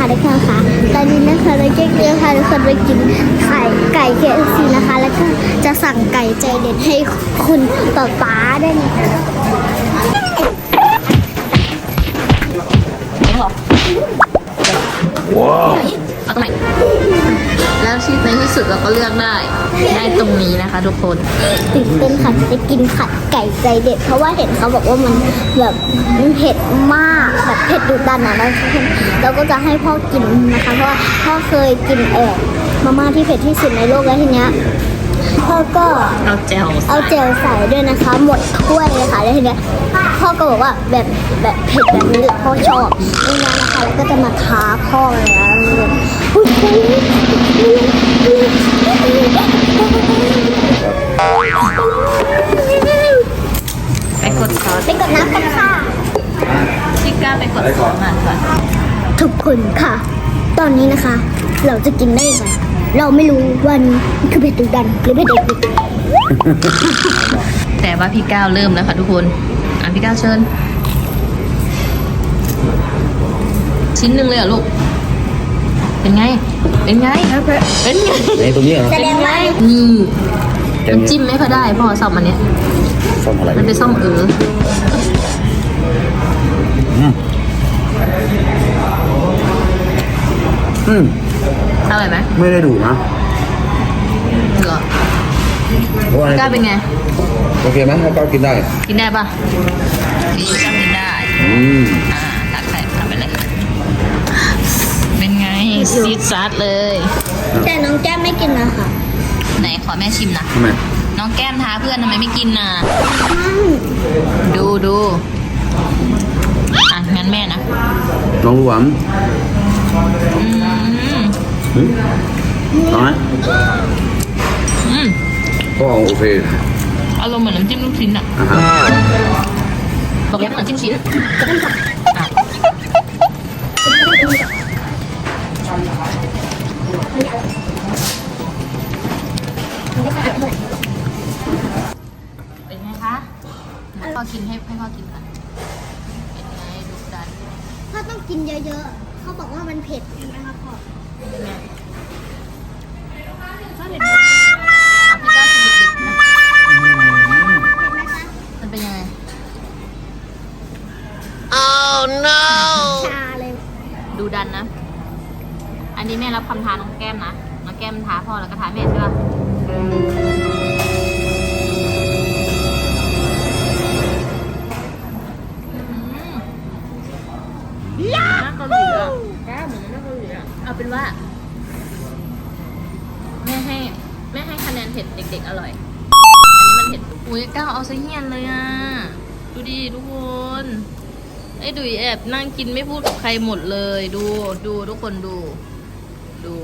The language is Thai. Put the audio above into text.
ะคะทุกคนค่ะ ตอนนี้นะคะเราจะเดินพาทุกคนไปกินไข่ไก่เคฟซีนะคะ แล้วก็จะสั่งไก่ใจเด็ดให้คุณป๊าป๊าด้วยนะคะเอาตรงไหน แล้วที่ในที่สุดเราก็เลือกได้ ได้ตรงนี้นะคะ ทุกคนตื่นเต้นค่ะจะกินขัดไก่ใจเด็ด เพราะว่าเห็นเขาบอกว่ามันแบบมันเผ็ดมากแบบเผ็ดดุดันอะนะทุกคนเราก็จะให้พ่อกินนะคะ เพราะว่าพ่อเคยกินเออมาม่าที่เผ็ดที่สุดในโลกแล้วทีเนี้ยพ่อก็เอาแจวเอาเจลใส่ด้วยนะคะ หมดถ้วยเลยค่ะแล้วทีเนี้ยพ่อก็บอกว่าแบบแบบเผ็ดแบบนี้แหละพ่อชอบนี่นะนะคะแล้วก็จะมาท้าพ่อเลยนะ กดซอสไปกดน้ำกันค่ะ ชิก้าไปกดซอสมาก่อนทุกคนค่ะ ตอนนี้นะคะ เราจะกินได้ยังไงเราไม่รู้ว่านี่คือเผ็ดดุดันหรือเผ็ดเด็กแต่ว่าพี่ก้าวเริ่มแล้วค่ะทุกคนอะพี่ก้าวเชิญ ชิ้นหนึ่งเลยเหรอลูก เป็นไง เป็นไง เป็นไง ในตรงนี้เหรอแสดงว่านี่แกงน้ำจิ้มไม่พอได้พ่อซ่อมอันเนี้ย ซ่อมอะไรมันเป็นซ่อมเอออืมอืมอร่อยไหมไม่ได้ดูนะเหรอเพราะว่าก้าวเป็นไง โอเคไหมถ้าก้าวกินได้ กินได้ปะนี่ก้าวกินได้ อืมอ่าตักใส่ทำไปเลย เป็นไงซีดซัดเลย แต่น้องแก้มไม่กินนะคะไหนขอแม่ชิมนะทำไมน้อง แก้มท้าเพื่อนทำไมไม่กินน่ะ ดูดูอะ งั้นแม่นะ ลองดูหวานอืมอืมเอาไหมอืมก็โอเคอารมณ์เหมือนน้ำจิ้มลูกชิ้นอะอะฮะบอกแล้วเหมือนจิ้มชิ้นอะ อกินให้ให้พ่อกินก่อนเป็นไงดุดันพ่อต้องกินเยอะๆ เขาบอกว่ามันเผ็ดนะคะพ่อเป็นไงชอบเผ็ดไหมอะพี่ก้าวกินเด็กๆนะมันเป็นยังไงชาเลยดูดันนะ อันนี้แม่รับคำท้าน้องแก้มนะ น้องแก้มท้าพ่อแล้วก็ท้าแม่ใช่ปะ เกาหลีอะแก้มเหมือนน่าเกาหลีอะเอาเป็นว่าแม่ให้แม่ให้คะแนนเผ็ดเด็ก ๆ อร่อย อันนี้มันเผ็ดอุ้ยก้าวเอาซะเฮียนเลยอะ ดูดิทุกคน ไอ้ดุยแอบนั่งกินไม่พูดกับใครหมดเลย ดู ดูทุกคนดู ดู